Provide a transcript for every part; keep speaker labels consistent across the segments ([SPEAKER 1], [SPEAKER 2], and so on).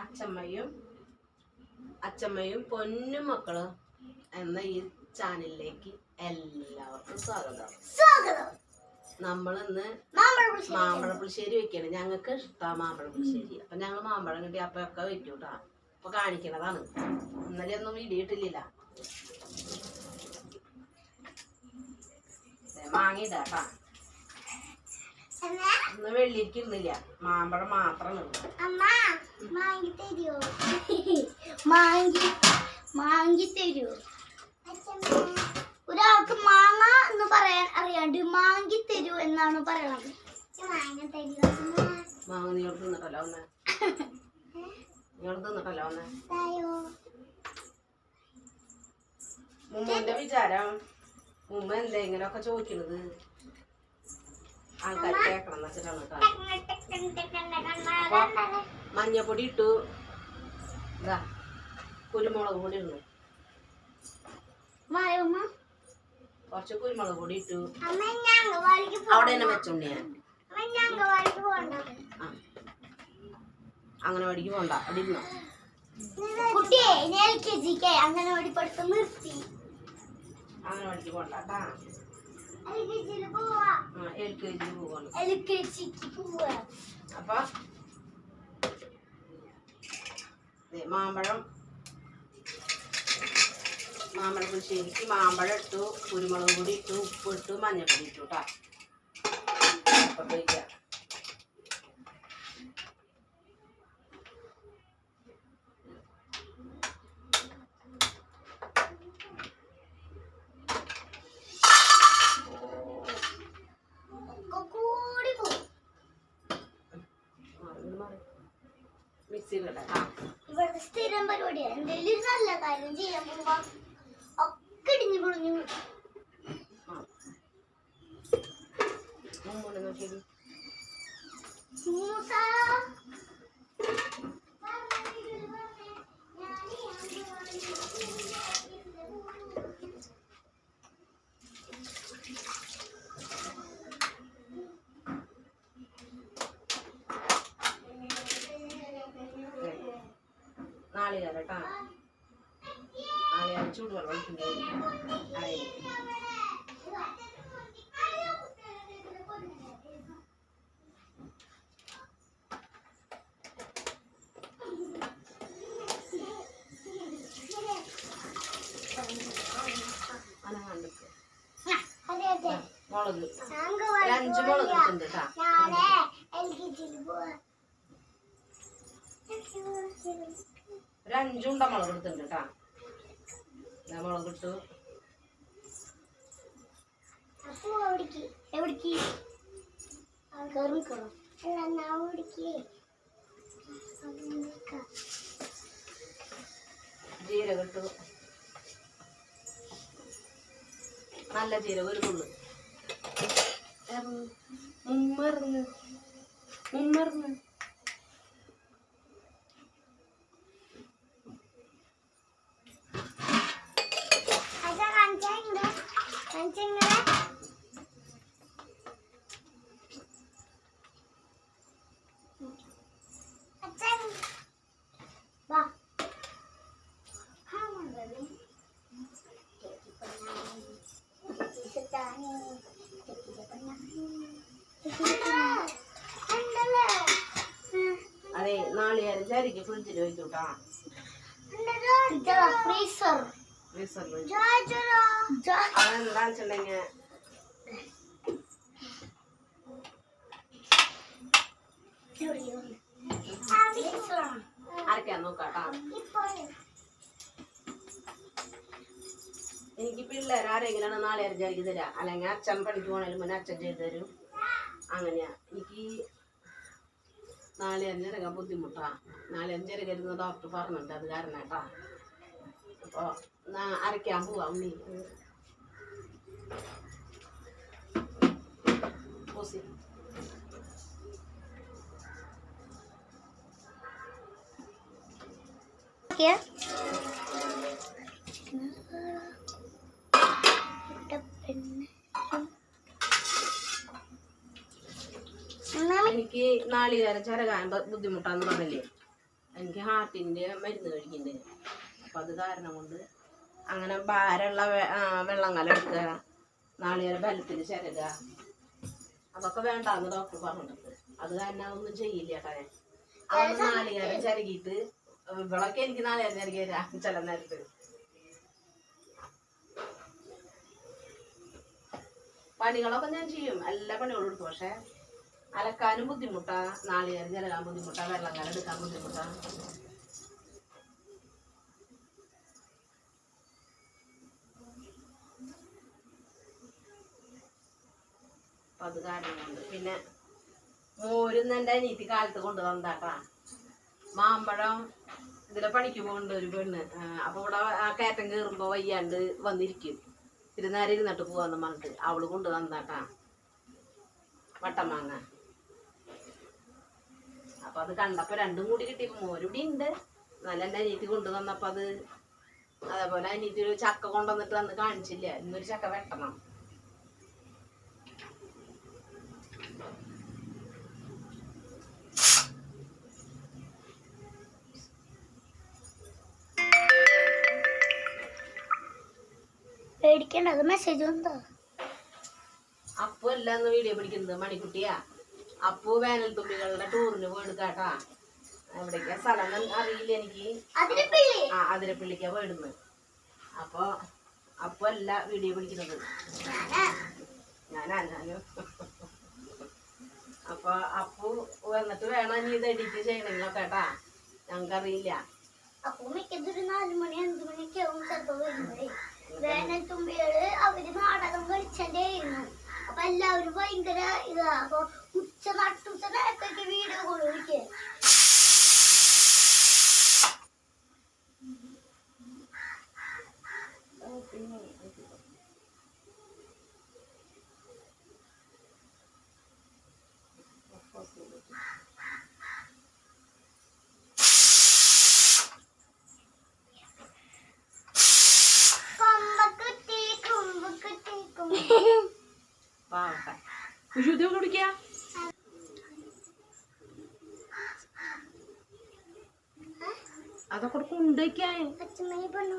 [SPEAKER 1] അച്ചമ്മയും അച്ചമ്മയും പൊന്നും മക്കളും എന്ന ഈ ചാനലിലേക്ക് എല്ലാവർക്കും സ്വാഗതം.
[SPEAKER 2] സ്വാഗതം.
[SPEAKER 1] നമ്മളിന്ന്
[SPEAKER 2] മാമ്പഴ
[SPEAKER 1] മാമ്പഴ പുളിശ്ശേരി വെക്കണം. ഞങ്ങൾക്ക് ഇഷ്ടമാണ് മാമ്പഴ പുളിശ്ശേരി അപ്പൊ ഞങ്ങൾ മാമ്പഴം കിട്ടി. അപ്പൊ ഒക്കെ വെക്കും കേട്ടോ അപ്പൊ കാണിക്കണതാണ്. ഇന്നലെ ഒന്നും ഇടിയിട്ടില്ല മാങ്ങിയിട്ടാ ഇന്ന് വെള്ളിക്ക് ഇരുന്നില്ല മാമ്പഴം മാത്രം
[SPEAKER 2] മാങ്ങി തരുമോ മാങ്ങി മാങ്ങി തരുമോ ഒരാൾക്ക് മാങ്ങ എന്ന് പറയാൻ അറിയാണ്ട് മാങ്ങി തരൂ എന്നാണ് പറയണത്. മാങ്ങ തരുമോ
[SPEAKER 1] മാങ്ങ എടുത്ത് തിന്നിട്ടല്ലോ ഒന്ന് എടുത്ത് നിന്നിട്ടല്ലോ ഒന്ന് മുമ്മുന്റെ വിചാരം മുമ്പ് എന്താ ഇങ്ങനെയൊക്കെ ചോദിക്കണത്? ആൾക്കാർ കേക്കണം എന്ന് വെച്ചിട്ടാണ് മഞ്ഞപ്പൊടി ഇട്ടു. ഇതാ കുരുമുളക് പൊടി ഇടുന്നു കൊറച്ച് കുരുമുളക് പൊടി ഇട്ടു. അവിടെ തന്നെ വെച്ചോണ്ട് ഞാൻ. അങ്ങനെ വഴിക്ക് പോണ്ട അവിടെ ഇരുന്നോ.
[SPEAKER 2] കുട്ടിയെ ഞാൻ എൽ കെ ജിക്ക് അംഗനവാടി പഠിത്തം നിർത്തി.
[SPEAKER 1] അങ്ങനെ കേട്ടാ.
[SPEAKER 2] എൽ കെ ജിയിൽ
[SPEAKER 1] പോവാണ്.
[SPEAKER 2] എൽ കെ ജിക്ക് പോവാ.
[SPEAKER 1] അപ്പൊ മാമ്പഴം. മാമ്പഴ പുളിശ്ശേരിക്ക് മാമ്പഴം ഇട്ടു കുരുമുളക് പൊടി ഇട്ടു ഉപ്പ് ഇട്ടു മഞ്ഞൾപ്പൊടി ഇട്ടു കേട്ടോ അപ്പൊ കഴിക്കാം
[SPEAKER 2] ഒക്കെ കൂടി പോകും ഇവിടുത്തെ സ്ഥിരം പരിപാടിയാണ് എന്തെങ്കിലും നല്ല കാര്യം ചെയ്യാൻ പോകുമ്പോ ഒക്കെ ഇടിഞ്ഞു പൊളിഞ്ഞു വീഴും.
[SPEAKER 1] ആ മുമ്പോട്ട് നോക്കിയത്
[SPEAKER 2] മൂസ.
[SPEAKER 1] നാളികേരം കേട്ടാ നാളികേരം ചൂടുവെള്ളം ഒഴിക്കുന്നത് അറിയില്ല അനങ്ങാണ്ടിക്ക്
[SPEAKER 2] ആ, അതെ അതെ
[SPEAKER 1] മുളക്. ഒരു അഞ്ച് മുളക് ഇട്ടുണ്ട് ഒരു അഞ്ചുണ്ട മുളക് എടുത്തിട്ടുണ്ട് കേട്ടാ ഞാൻ മുളക് ഇട്ടു. ജീരകം ഇട്ടു. നല്ല ജീരകം ഒരു Mummer. Mummer. ഫ്രിഡ്ജിൽ വയ്ക്കും കേട്ടാ അതെന്താ വെച്ചിട്ടുണ്ടെങ്കിൽ അരക്കാൻ നോക്കാട്ടാ. എനിക്ക് പിള്ളേർ ആരെങ്കിലും നാളെ അരച്ചായിരിക്കും തരാം. അല്ലെങ്കിൽ അച്ഛൻ പണിക്ക് പോകണേലും മുന്നേ അച്ഛൻ ചെയ്ത് തരും. അങ്ങനെയാ. എനിക്ക് നാളെ അഞ്ചരക്ക ബുദ്ധിമുട്ടാ. നാളെ ഇരുന്ന് ഡോക്ടർ പറഞ്ഞിട്ടുണ്ട് അത് കാരണം കേട്ടാ അപ്പോൾ അരയ്ക്കാൻ പോവാം ഉണ്ണി. ഓസി എനിക്ക് നാളികേരം ചിരകാൻ ബുദ്ധിമുട്ടാന്ന് പറഞ്ഞില്ലേ? എനിക്ക് ഹാർട്ടിന്റെ മരുന്ന് കഴിക്കുന്നുണ്ട് അപ്പം അത് കാരണം കൊണ്ട് അങ്ങനെ ഭാരമുള്ള വെള്ളം കല കലെടുക്കുക നാളികേര ബലത്തിൽ ചിരക. അതൊക്കെ വേണ്ടാന്ന് ഡോക്ടർ പറഞ്ഞിട്ടുണ്ട്. അത് കാരണം അതൊന്നും ചെയ്യില്ല കേട്ടോ അതൊന്ന് നാളികേരം ചിരകിയിട്ട് ഇവളൊക്കെ എനിക്ക് നാളികേരം ചിരകിയ ചില നേരത്ത്. പണികളൊക്കെ ഞാൻ ചെയ്യും. എല്ലാ പണികളും എടുക്കും. പക്ഷെ അലക്കാനും ബുദ്ധിമുട്ടാ. നാളികേരം ചിലകാൻ ബുദ്ധിമുട്ടാ. വെള്ളം കലെടുക്കാൻ ബുദ്ധിമുട്ടാ. അപ്പൊ അത് കാരണം കൊണ്ട് പിന്നെ മോരും എന്റെ അനീത്തി കാലത്ത് കൊണ്ട് തന്നാട്ടാ മാമ്പഴം ഇതിലെ പണിക്ക് പോകുന്നുണ്ട് ഒരു പെണ്ണ്. അപ്പോൾ അപ്പൊ ഇവിടെ ആ കയറ്റം കയറുമ്പോ വയ്യാണ്ട് വന്നിരിക്കും. ഇരുന്നേരം ഇരുന്നിട്ട് പോവാന്ന് പറഞ്ഞിട്ട് അവൾ കൊണ്ട് തന്നാട്ടാ വട്ടമാങ്ങ അപ്പൊ അത് കണ്ടപ്പോ രണ്ടും കൂടി കിട്ടിയപ്പോ മോരുടി ഉണ്ട്. നല്ല എന്റെ അനിയത്തി കൊണ്ടു തന്നപ്പോ അത് അതേപോലെ അനിയത്തി ഒരു ചക്ക കൊണ്ടുവന്നിട്ട് അന്ന് കാണിച്ചില്ല. ഇന്നൊരു ചക്ക വെട്ടണം.
[SPEAKER 2] അപ്പൊ അത് മെസ്സേജ് വന്നോ
[SPEAKER 1] അപ്പു അല്ല വീഡിയോ പിടിക്കുന്നത്. മണിക്കുട്ടിയാ. അപ്പു വേനൽ തുമ്പികളുടെ ടൂറിന് പോയെടുക്കാട്ടാ. എവിടേക്കാ? സ്ഥലം അറിയില്ല എനിക്ക്. ആ അതിരപ്പള്ളിക്കാ പോയിടുന്നത് അപ്പൊ അപ്പൊ അല്ല വീഡിയോ പിടിക്കുന്നത്. ഞാനാ. ഞാനും അപ്പൊ അപ്പു വന്നിട്ട് വേണം ഇനി ഇത് എഡിറ്റ് ചെയ്യണമെങ്കിലോ കേട്ടാ ഞങ്ങൾക്കറിയില്ല
[SPEAKER 2] അപ്പൊ മിക്കതൊരു നാലു മണി അഞ്ചു മണിയൊക്കെ ആവും ചിലപ്പോ വരുന്നത് വേനൽ തുമ്പികൾ അവർ നാടകം കളിച്ചേ ആയിരുന്നു അപ്പൊ എല്ലാവരും ഭയങ്കര ഇതാ. അപ്പൊ ഉച്ച നട്ടുച്ച നേരത്തേക്ക് വീഡിയോ കൊള്ളിക്ക്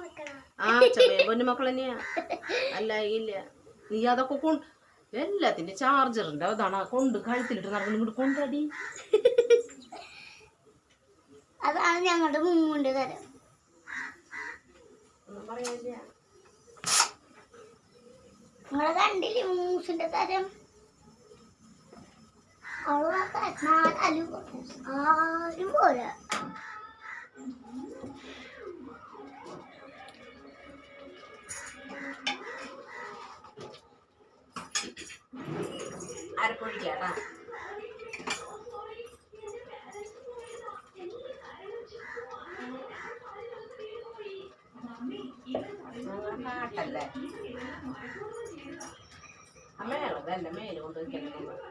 [SPEAKER 2] വെക്കണം.
[SPEAKER 1] ആ ചെറിയ പൊന്നുമക്കൾ തന്നെയാ. അല്ല ഇല്ല. നീ അതൊക്കെ കൊണ്ട് എല്ലാത്തിന്റെ ചാർജറിന്റെ അതാണ് കൊണ്ട് കഴുത്തിലിട്ട് നടന്നു ഇങ്ങോട്ട് കൊണ്ടടി.
[SPEAKER 2] അതാണ് ഞങ്ങളുടെ മുമ്മുണ്ട് തരം. നിങ്ങളെ കണ്ടില്ലേ മൂസിന്റെ തരം? അവൾ നാലും ആരും പോലെ
[SPEAKER 1] അരപ്പൊഴിക്കാട്ടാ നാട്ടല്ലേ അമ്മയുള്ളതല്ല മേൽ കൊണ്ട് വെക്കണം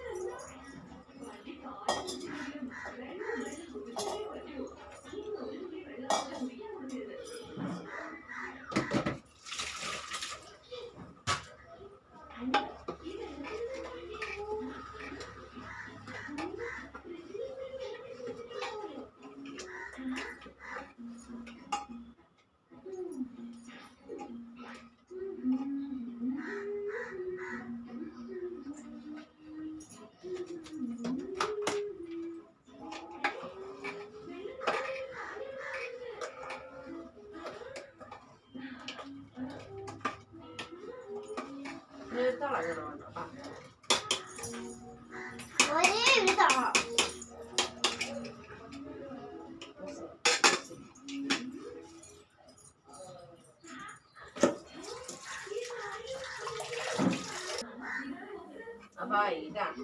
[SPEAKER 2] Gana.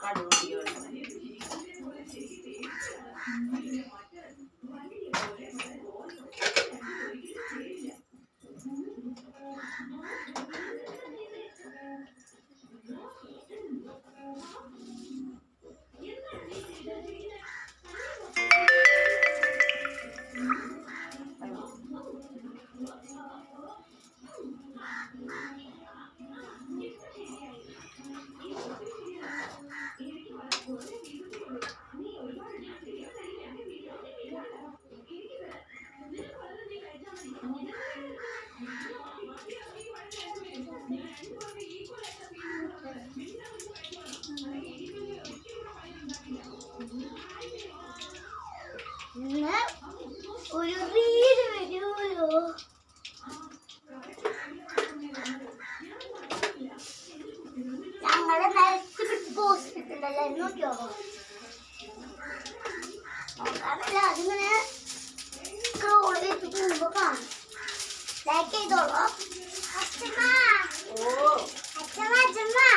[SPEAKER 1] Gana,
[SPEAKER 2] Gana. আচ্ছা, ও। আচ্ছা
[SPEAKER 1] মা
[SPEAKER 2] আচ্ছা মা।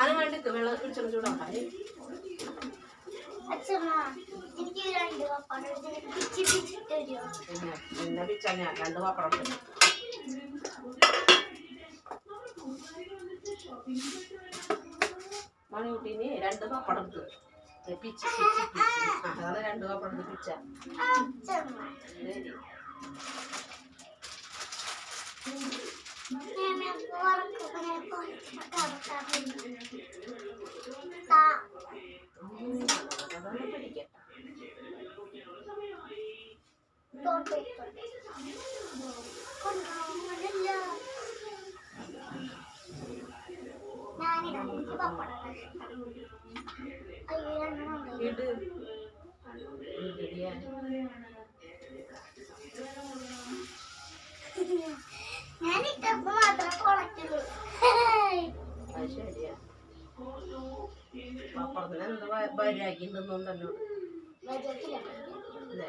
[SPEAKER 1] അത് കണ്ടിട്ട് വെള്ളം കുടിച്ചു
[SPEAKER 2] ചൂടാക്കാം
[SPEAKER 1] പിന്നെ പിന്നെ പിച്ചാ ഞാൻ രണ്ട് പാപ്പടം മണിക്കുട്ടീന് രണ്ട് പപ്പടം എടുത്ത്. പിച്ച് പിച്ച് പിച്ച്. അതാണ് രണ്ട് പപ്പടം എടുത്ത് പിച്ച. അതാണ് പിടിക്കട്ടെ
[SPEAKER 2] ഞാനിട്ടപ്പോ മാത്രം
[SPEAKER 1] കൊളക്കുള്ളൂ ശരിയാ പപ്പടത്തിന് എന്ത് ഭാര്യയാക്കി തിന്നുണ്ടല്ലോ അല്ലേ?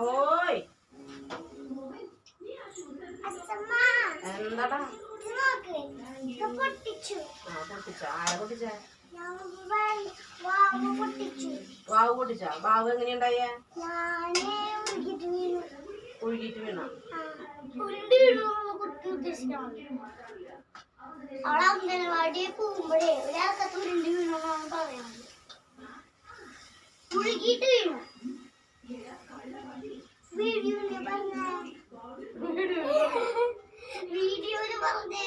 [SPEAKER 1] ഓയ്. എന്താടാ?
[SPEAKER 2] പൊട്ടിച്ചു.
[SPEAKER 1] ആരെ പൊട്ടിച്ചാ? വാവ് പൊട്ടിച്ചാ? വാവ് എങ്ങനെയുണ്ടായേ
[SPEAKER 2] ഒഴുകിട്ട് വീണ
[SPEAKER 1] അവിടെ അംഗനവാടിയെ
[SPEAKER 2] പോകുമ്പോഴേ ഒരാൾക്കത്ത് ഉരുണ്ട് വീണോ? പറയാം ഒഴുകിട്ട് വീണു. വീഡിയോയിൽ പറഞ്ഞേ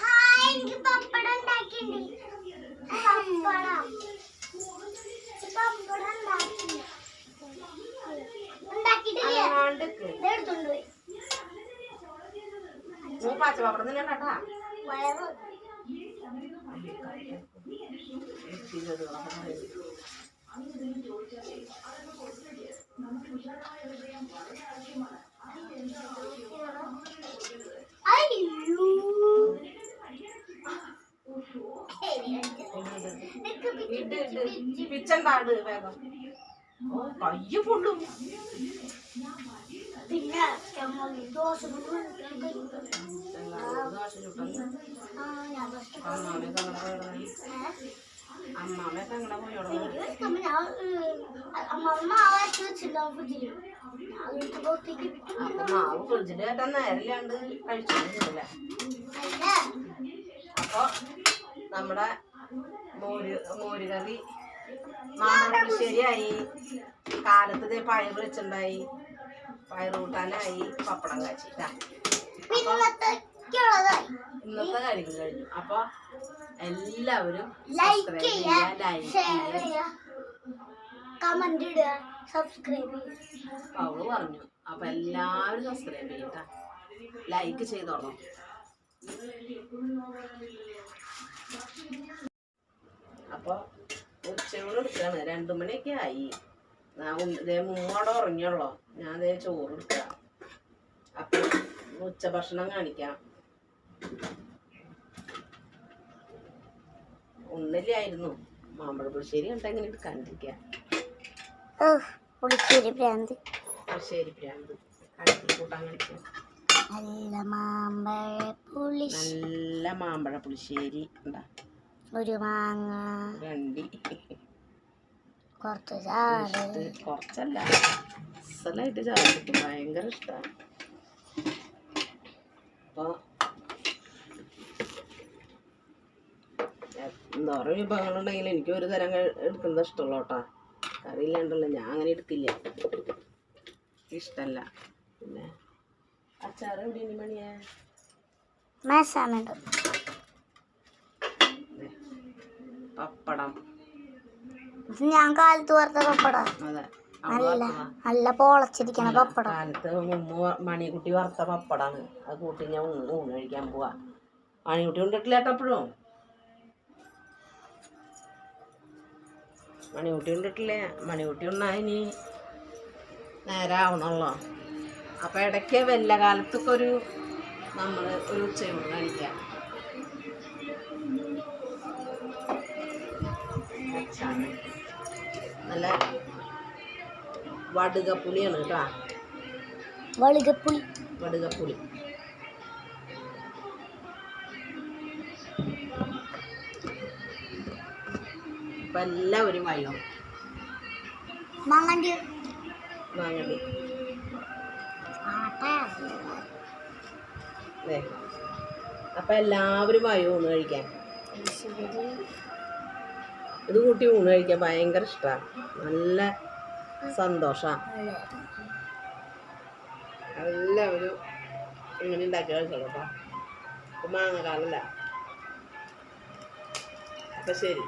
[SPEAKER 2] ഹായ് എനിക്ക് പപ്പടം ഉണ്ടാക്കിണ്ട് പപ്പടം. പപ്പടം ഉണ്ടാക്കി ഉണ്ടാക്കിട്ടില്ല എടുത്തുണ്ട് പോയി.
[SPEAKER 1] മൂപ്പാച്ച പപ്പടം തന്നെ കേട്ടാ.
[SPEAKER 2] വയറ്
[SPEAKER 1] ചോദിച്ചാൽ പിച്ചണ്ടാട് വേഗം. ഓ കയ്യ് പൊള്ളും
[SPEAKER 2] പിന്നെ ദോശ
[SPEAKER 1] ദോശ ചുട്ടു അപ്പൊ മാവ് ഫ്രിഡ്ജിൽ കേട്ടാ നേരില്ലാണ്ട് കഴിച്ചിട്ടില്ല
[SPEAKER 2] അല്ല
[SPEAKER 1] അപ്പൊ നമ്മുടെ മോര് മോര് കറി ശരിയായി കാലത്ത് വെച്ചിട്ടുണ്ടായി പയർ കൂട്ടാനായി. പപ്പടം കാച്ചിട്ടാ. ഇന്നത്തെ കാര്യങ്ങൾ കഴിഞ്ഞു. അപ്പൊ എല്ലാവരും
[SPEAKER 2] ലൈക്ക് ചെയ്യുക ഷെയർ
[SPEAKER 1] ചെയ്യുക.
[SPEAKER 2] കമന്റ് ഇടുക സബ്സ്ക്രൈബ് ചെയ്യുക
[SPEAKER 1] അവൾ പറഞ്ഞു. അപ്പൊ എല്ലാവരും സബ്സ്ക്രൈബ് ചെയ്യട്ടാ. ലൈക്ക് ചെയ്തോളാം. അപ്പൊ ഉച്ചയോട് എടുക്കാണ്. രണ്ടു മണിയൊക്കെ ആയി. മൂന്നോടെ ഉറങ്ങിയുള്ളോ? ഞാൻ ദേ ചോറ് എടുക്കുക അപ്പൊ ഉച്ച ഭക്ഷണം കാണിക്കാം ഒന്നില്ലായിരുന്നു മാമ്പഴ പുളിശ്ശേരി എടുക്കാണ്ടിരിക്കുക
[SPEAKER 2] പുളിശ്ശേരി ഭ്രാന്ത്.
[SPEAKER 1] പുളിശ്ശേരി കൂട്ടാൻ കളിക്കാം
[SPEAKER 2] നല്ല മാമ്പഴ പുളി
[SPEAKER 1] നല്ല മാമ്പഴ പുളിശ്ശേരി ഉണ്ടാ
[SPEAKER 2] ഒരു മാങ്ങ.
[SPEAKER 1] രണ്ടി.
[SPEAKER 2] കുറച്ച് ചാറ്.
[SPEAKER 1] കുറച്ചല്ല. അസലായിട്ട് ചാടിക്കും ഭയങ്കര ഇഷ്ടമാണ് അപ്പോൾ എന്തോരം വിഭവങ്ങളുണ്ടെങ്കിൽ എനിക്ക് ഒരു തരം എടുക്കുന്നത് ഇഷ്ടമുള്ളൂ കേട്ടോ. കറിയില്ലാണ്ടല്ലോ ഞാൻ അങ്ങനെ എടുക്കില്ല ഇഷ്ടമല്ല പിന്നെ അച്ചാറ് എവിടെ ഇനി മണിയേ പപ്പടം.
[SPEAKER 2] ഞാൻ കാലത്ത് വറുത്ത പപ്പടം. നല്ല നല്ല പൊളച്ചിരിക്കണ പപ്പടം.
[SPEAKER 1] കാലത്ത് മുമ്പ് മണിക്കുട്ടി വറുത്ത പപ്പടാണ്. അത് കൂട്ടി ഞാൻ ഊണ് കഴിക്കാൻ പോവാ. മണിക്കുട്ടി കൊണ്ടിട്ടില്ല കേട്ടോ മണിക്കുട്ടി കൊണ്ടിട്ടില്ലേ മണിക്കുട്ടി ഉണ്ണാ ഇനി നേരെ ആവണല്ലോ അപ്പം ഇടയ്ക്ക് വല്ല കാലത്തൊക്കെ ഒരു നമ്മൾ ഒരു ഉച്ചയൂണ് കഴിക്കാം. നല്ല വടുകപ്പുളിയാണ് കേട്ടോ.
[SPEAKER 2] വടുകപ്പുളി.
[SPEAKER 1] വടുകപ്പുളി. ഇപ്പം എല്ലാവരും വയ്യോ
[SPEAKER 2] അപ്പൊ
[SPEAKER 1] വാങ്ങണ്ടി അപ്പം എല്ലാവരും വായു ഊണ് കഴിക്കാൻ? ഇത് കൂട്ടി ഊണ് കഴിക്കാൻ ഭയങ്കര ഇഷ്ടമാണ് നല്ല സന്തോഷമാണ് എല്ലാവരും ഇങ്ങനെ ഉണ്ടാക്കി കഴിച്ചോളൂ ഇപ്പം മാങ്ങ കാലല്ല? അപ്പം ശരി.